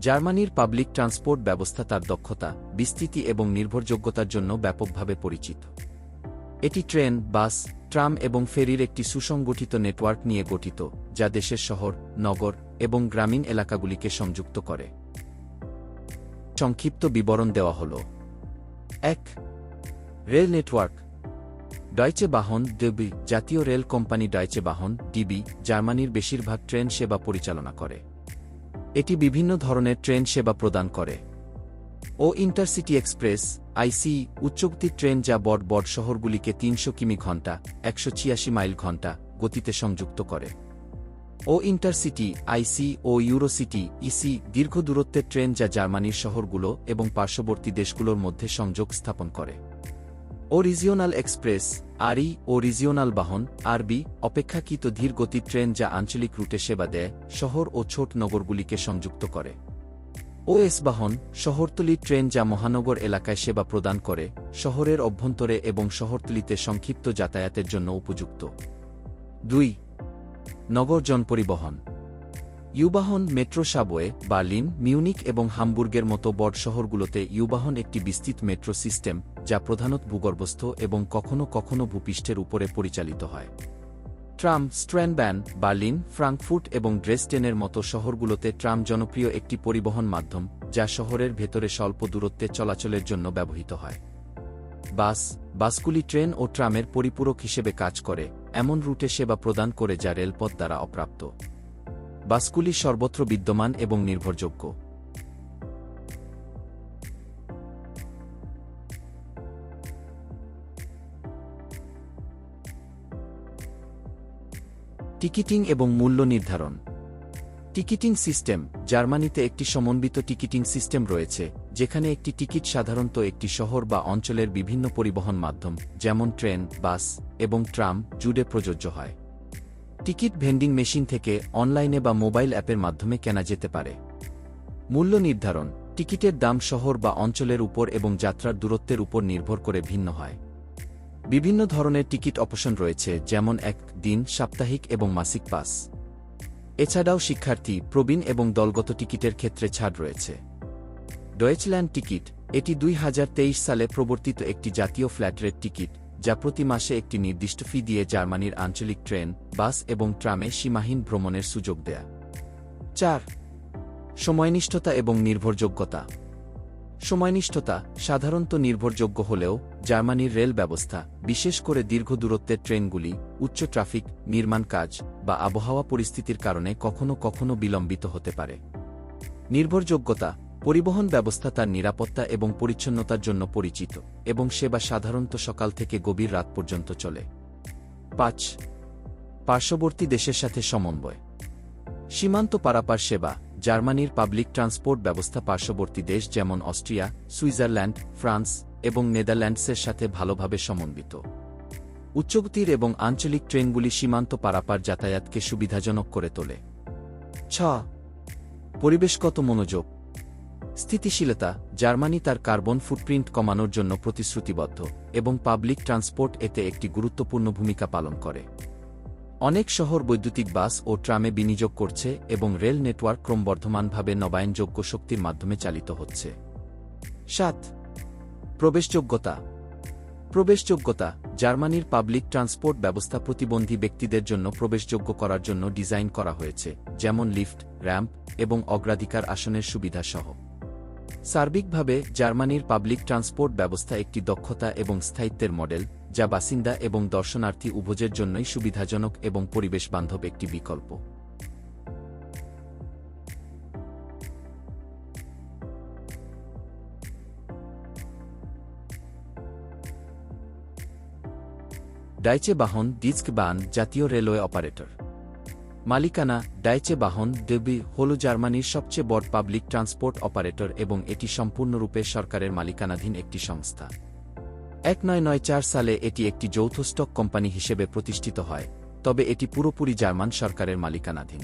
জার্মানির public transport ব্যবস্থা তার দক্ষতা, বিস্তৃতি এবং নির্ভরযোগ্যতার জন্য ব্যাপকভাবে পরিচিত। এটি ট্রেন, বাস, ট্রাম এবং ফেরির একটি সুসংগঠিত নেটওয়ার্ক নিয়ে গঠিত, যা দেশের শহর, নগর এবং গ্রামীণ এলাকাগুলিকে সংযুক্ত করে। সংক্ষিপ্ত বিবরণ দেওয়া হল। এক, rail network. Deutsche Bahn DB জাতীয় rail company Deutsche Bahn, DB, জার্মানির বেশিরভাগ ট্রেন সেবা পরিচালনা করে। এটি বিভিন্ন ধরনের ট্রেন সেবা প্রদান করে। ও ইন্টারসিটি এক্সপ্রেস, আইসি উচ্চগতির ট্রেন যা বড় বড় শহরগুলিকে তিনশো কিমি ঘণ্টা, একশো ছিয়াশি মাইল ঘণ্টা গতিতে সংযুক্ত করে। ও ইন্টারসিটি, আইসি ও ইউরোসিটি, ইসি দীর্ঘ দূরত্বের ট্রেন যা জার্মানির শহরগুলো এবং পার্শ্ববর্তী দেশগুলোর মধ্যে সংযোগ স্থাপন করে। ও রিজিওনাল এক্সপ্রেস আরই ও রিজিওনাল বাহন আরবি অপেক্ষাকৃত ধীর গতির ট্রেন যা আঞ্চলিক রুটে সেবা দেয়, শহর ও ছোট নগরগুলিকে সংযুক্ত করে। ওএস বাহন শহরতলির ট্রেন যা মহানগর এলাকায় সেবা প্রদান করে, শহরের অভ্যন্তরে এবং শহরতলিতে সংক্ষিপ্ত যাতায়াতের জন্য উপযুক্ত। দুই, নগর জনপরিবহন। U Bahn metro subway, Berlin, Munich এবং হামবুর্গের মতো বড় শহরগুলোতে ইউবাহন একটি বিস্তৃত মেট্রো সিস্টেম, যা প্রধানত ভূগর্ভস্থ এবং কখনও কখনও ভূপৃষ্ঠের উপরে পরিচালিত হয়। ট্রাম, স্ট্র্যানব্যান, বার্লিন ফ্রাঙ্কফুট এবং ড্রেসডেনের মতো শহরগুলোতে ট্রাম জনপ্রিয় একটি পরিবহন মাধ্যম, যা শহরের ভেতরে স্বল্প দূরত্বে চলাচলের জন্য ব্যবহৃত হয়। বাস বাসগুলি ট্রেন ও ট্রামের পরিপূরক হিসেবে কাজ করে, এমন রুটে সেবা প্রদান করে যা রেলপথ দ্বারা অপ্রাপ্ত। বাসগুলি সর্বত্র বিদ্যমান এবং নির্ভরযোগ্য। টিকিটিং এবং মূল্য নির্ধারণ। টিকিটিং সিস্টেম, জার্মানিতে একটি সমন্বিত টিকিটিং সিস্টেম রয়েছে, যেখানে একটি টিকিট সাধারণত একটি শহর বা অঞ্চলের বিভিন্ন পরিবহন মাধ্যম, যেমন ট্রেন, বাস এবং ট্রাম, জুড়ে প্রযোজ্য হয়। টিকিট ভেন্ডিং মেশিন থেকে অনলাইনে বা মোবাইল অ্যাপের মাধ্যমে কেনা যেতে পারে। মূল্য নির্ধারণ, টিকিটের দাম শহর বা অঞ্চলের উপর এবং যাত্রার দূরত্বের উপর নির্ভর করে ভিন্ন হয়। বিভিন্ন ধরনের টিকিট অপশন রয়েছে, যেমন এক দিন, সাপ্তাহিক এবং মাসিক পাস। এছাড়াও শিক্ষার্থী, প্রবীণ এবং দলগত টিকিটের ক্ষেত্রে ছাড় রয়েছে। ডয়েচল্যান্ড টিকিট, এটি দুই হাজার তেইশ সালে প্রবর্তিত একটি জাতীয় ফ্ল্যাট রেট টিকিট যা প্রতি মাসে একটি নির্দিষ্ট ফি দিয়ে জার্মানির আঞ্চলিক ট্রেন, বাস এবং ট্রামে সীমাহীন ভ্রমণের সুযোগ দেয়া। চার, সময়নিষ্ঠতা এবং নির্ভরযোগ্যতা। সময়নিষ্ঠতা সাধারণত নির্ভরযোগ্য হলেও জার্মানির রেল ব্যবস্থা, বিশেষ করে দীর্ঘ দূরত্বের ট্রেনগুলি, উচ্চ ট্রাফিক, নির্মাণ কাজ বা আবহাওয়া পরিস্থিতির কারণে কখনও কখনও বিলম্বিত হতে পারে। নির্ভরযোগ্যতা পরিবহন ব্যবস্থা তার নিরাপত্তা এবং পরিচ্ছন্নতার জন্য পরিচিত, এবং সেবা সাধারণত সকাল থেকে গভীর রাত পর্যন্ত চলে। পাঁচ, পার্শ্ববর্তী দেশের সাথে সমন্বয়। সীমান্ত পারাপার সেবা, জার্মানির পাবলিক ট্রান্সপোর্ট ব্যবস্থা পার্শ্ববর্তী দেশ যেমন অস্ট্রিয়া, সুইজারল্যান্ড, ফ্রান্স এবং নেদারল্যান্ডসের সাথে ভালোভাবে সমন্বিত। উচ্চগতির এবং আঞ্চলিক ট্রেনগুলি সীমান্ত পারাপার যাতায়াতকে সুবিধাজনক করে তোলে। ছ, পরিবেশগত মনোযোগ। স্থিতিশীলতা, জার্মানি তার কার্বন ফুটপ্রিন্ট কমানোর জন্য প্রতিশ্রুতিবদ্ধ এবং পাবলিক ট্রান্সপোর্ট এতে একটি গুরুত্বপূর্ণ ভূমিকা পালন করে। অনেক শহর বৈদ্যুতিক বাস ও ট্রামে বিনিয়োগ করছে এবং রেল নেটওয়ার্ক ক্রমবর্ধমানভাবে নবায়নযোগ্য শক্তির মাধ্যমে চালিত হচ্ছে। সাত, প্রবেশযোগ্যতা। প্রবেশযোগ্যতা, জার্মানির পাবলিক ট্রান্সপোর্ট ব্যবস্থা প্রতিবন্ধী ব্যক্তিদের জন্য প্রবেশযোগ্য করার জন্য ডিজাইন করা হয়েছে, যেমন লিফট, র্যাম্প এবং অগ্রাধিকার আসনের সুবিধা সহ সার্বিকভাবে, জার্মানির পাবলিক ট্রান্সপোর্ট ব্যবস্থা একটি দক্ষতা এবং স্থায়িত্বের মডেল, যা বাসিন্দা এবং দর্শনার্থী উভয়ের জন্যই সুবিধাজনক এবং পরিবেশ বান্ধব একটি বিকল্প। ডাইচে বাহন, ডিস্ক বান, জাতীয় রেলওয়ে অপারেটর। মালিকানা ডাইচে বাহন ডেবি হল জার্মানির সবচেয়ে বড় পাবলিক ট্রান্সপোর্ট অপারেটর এবং এটি সম্পূর্ণরূপে সরকারের মালিকানাধীন একটি সংস্থা। এক নয় নয় চার সালে এটি একটি যৌথ স্টক কোম্পানি হিসেবে প্রতিষ্ঠিত হয়, তবে এটি পুরোপুরি জার্মান সরকারের মালিকানাধীন।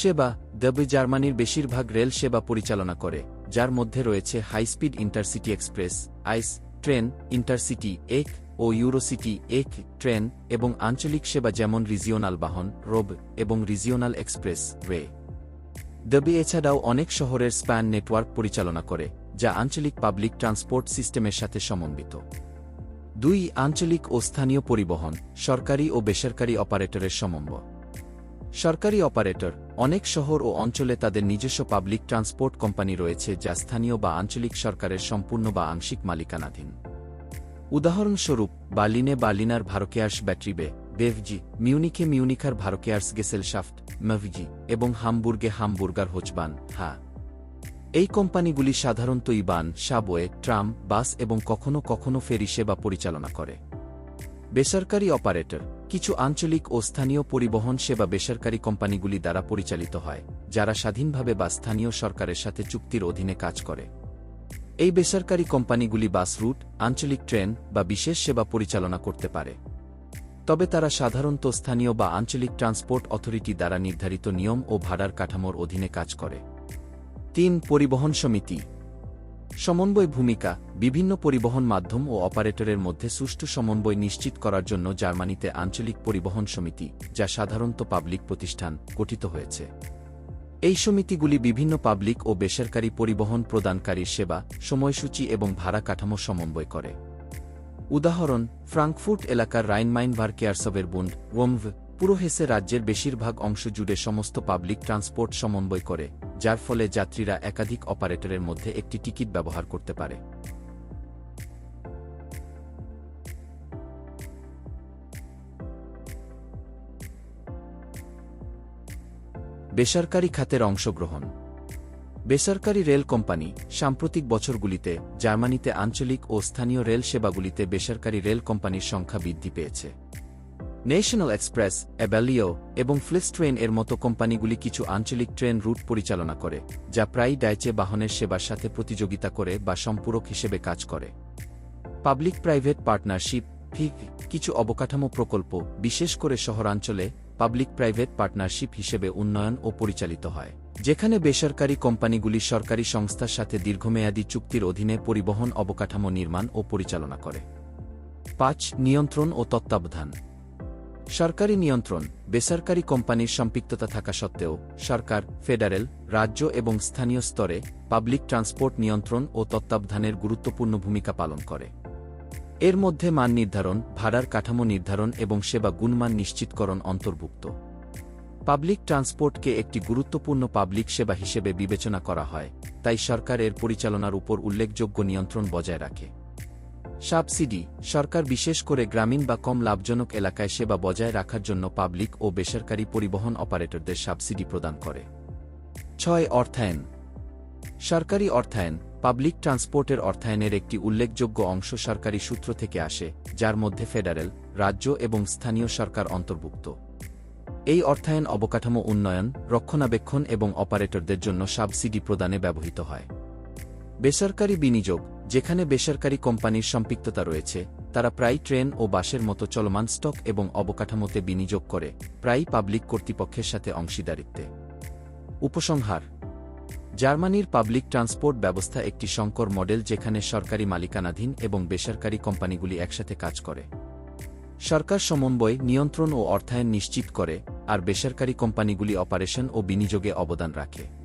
সেবা ডবি জার্মানির বেশিরভাগ রেল সেবা পরিচালনা করে, যার মধ্যে রয়েছে high speed intercity express ICE train intercity এক ও ইউরোসিটি এক, ট্রেন এবং আঞ্চলিক সেবা যেমন রিজিওনাল বাহন, রোব এবং রিজিওনাল এক্সপ্রেস ওয়ে দবি এছাড়াও অনেক শহরের স্প্যান নেটওয়ার্ক পরিচালনা করে, যা আঞ্চলিক পাবলিক ট্রান্সপোর্ট সিস্টেমের সাথে সমন্বিত। দুই, আঞ্চলিক ও স্থানীয় পরিবহন, সরকারি ও বেসরকারি অপারেটরের সমন্বয়। সরকারি অপারেটর, অনেক শহর ও অঞ্চলে তাদের নিজস্ব পাবলিক ট্রান্সপোর্ট কোম্পানি রয়েছে যা স্থানীয় বা আঞ্চলিক সরকারের সম্পূর্ণ বা আংশিক মালিকানাধীন। উদাহরণস্বরূপ, বার্লিনে বার্লিনার ভারকেয়ার্স ব্যাট্রিবে বেভজি মিউনিকে মিউনিখার ভারকেয়ার্স গেসেলশাফট, মভজি এবং হামবুর্গে হামবুর্গার হোচবান, হা। এই কোম্পানিগুলি সাধারণত ইবান, সাবওয়ে, ট্রাম, বাস এবং কখনও কখনও ফেরি সেবা পরিচালনা করে। বেসরকারি অপারেটর, কিছু আঞ্চলিক ও স্থানীয় পরিবহন সেবা বেসরকারি কোম্পানিগুলি দ্বারা পরিচালিত হয়, যারা স্বাধীনভাবে বা স্থানীয় সরকারের সাথে চুক্তির অধীনে কাজ করে। এই বেসরকারি কোম্পানিগুলি বাস রুট, আঞ্চলিক ট্রেন বা বিশেষ সেবা পরিচালনা করতে পারে। তবে তারা সাধারণত স্থানীয় বা আঞ্চলিক ট্রান্সপোর্ট অথরিটি দ্বারা নির্ধারিত নিয়ম ও ভাড়ার কাঠামোর অধীনে কাজ করে। তিন, পরিবহন সমিতি। সমন্বয় ভূমিকা, বিভিন্ন পরিবহন মাধ্যম ও অপারেটরের মধ্যে সুষ্ঠু সমন্বয় নিশ্চিত করার জন্য জার্মানিতে আঞ্চলিক পরিবহন সমিতি, যা সাধারণত পাবলিক প্রতিষ্ঠান, গঠিত হয়েছে। এই সমিতিগুলি বিভিন্ন পাবলিক ও বেসরকারি পরিবহন প্রদানকারীর সেবা, সময়সূচি এবং ভাড়া কাঠামো সমন্বয় করে। উদাহরণ, ফ্রাঙ্কফুর্ট এলাকার রাইনমাইন ভার্কেয়ারসবের বুন্ড ওমভ পুরো হেসে রাজ্যের বেশিরভাগ অংশ জুড়ে সমস্ত পাবলিক ট্রান্সপোর্ট সমন্বয় করে, যার ফলে যাত্রীরা একাধিক অপারেটরের মধ্যে একটি টিকিট ব্যবহার করতে পারে। বেসরকারি খাতের অংশগ্রহণ। বেসরকারি রেল কোম্পানি সাম্প্রতিক বছরগুলিতে জার্মানিতে আঞ্চলিক ও স্থানীয় রেল সেবাগুলিতে বেসরকারি রেল কোম্পানির সংখ্যা বৃদ্ধি পেয়েছে। ন্যাশনাল এক্সপ্রেস, অ্যাবালিও এবং ফ্লিস ট্রেন এর মতো কোম্পানিগুলি কিছু আঞ্চলিক ট্রেন রুট পরিচালনা করে, যা প্রায় ডাইচে বাহনের সেবার সাথে প্রতিযোগিতা করে বা সম্পূরক হিসেবে কাজ করে। পাবলিক প্রাইভেট পার্টনারশিপ, ফিক, কিছু অবকাঠামো প্রকল্প, বিশেষ করে শহরাঞ্চলে পাবলিক প্রাইভেট পার্টনারশিপ হিসেবে উন্নয়ন ও পরিচালিত হয়, যেখানে বেসরকারি কোম্পানিগুলি সরকারি সংস্থার সাথে দীর্ঘমেয়াদী চুক্তির অধীনে পরিবহন অবকাঠামো নির্মাণ ও পরিচালনা করে। পাঁচ, নিয়ন্ত্রণ ও তত্ত্বাবধান। সরকারি নিয়ন্ত্রণ, বেসরকারি কোম্পানির সম্পৃক্ততা থাকা সত্ত্বেও, সরকার, ফেডারেল, রাজ্য এবং স্থানীয় স্তরে পাবলিক ট্রান্সপোর্ট নিয়ন্ত্রণ ও তত্ত্বাবধানের গুরুত্বপূর্ণ ভূমিকা পালন করে। এর মধ্যে মান নির্ধারণ, ভাড়ার কাঠামো নির্ধারণ এবং সেবা গুণমান নিশ্চিতকরণ অন্তর্ভুক্ত। পাবলিক ট্রান্সপোর্টকে একটি গুরুত্বপূর্ণ পাবলিক সেবা হিসেবে বিবেচনা করা হয়, তাই সরকার এর পরিচালনার উপর উল্লেখযোগ্য নিয়ন্ত্রণ বজায় রাখে। সাবসিডি সরকার বিশেষ করে গ্রামীণ বা কম লাভজনক এলাকায় সেবা বজায় রাখার জন্য পাবলিক ও বেসরকারি পরিবহন অপারেটরদের সাবসিডি প্রদান করে। ছয় অর্থায়ন। সরকারি অর্থায়ন পাবলিক ট্রান্সপোর্টের অর্থায়নের একটি উল্লেখযোগ্য অংশ সরকারি সূত্র থেকে আসে, যার মধ্যে ফেডারেল, রাজ্য এবং স্থানীয় সরকার অন্তর্ভুক্ত। এই অর্থায়ন অবকাঠামো উন্নয়ন, রক্ষণাবেক্ষণ এবং অপারেটরদের জন্য সাবসিডি প্রদানে ব্যবহৃত হয়। বেসরকারি বিনিয়োগ, যেখানে বেসরকারি কোম্পানির সম্পৃক্ততা রয়েছে, তারা প্রায় ট্রেন ও বাসের মতো চলমান স্টক এবং অবকাঠামোতে বিনিয়োগ করে প্রায় পাবলিক কর্তৃপক্ষের সাথে অংশীদারিত্বে। উপসংহার জার্মানির পাবলিক ট্রান্সপোর্ট ব্যবস্থা একটি সংকর মডেল যেখানে সরকারি মালিকানাধীন এবং বেসরকারি কোম্পানিগুলি একসাথে কাজ করে। সরকার সমন্বয়, নিয়ন্ত্রণ ও অর্থায়ন নিশ্চিত করে, আর বেসরকারি কোম্পানিগুলি অপারেশন ও বিনিয়োগে অবদান রাখে।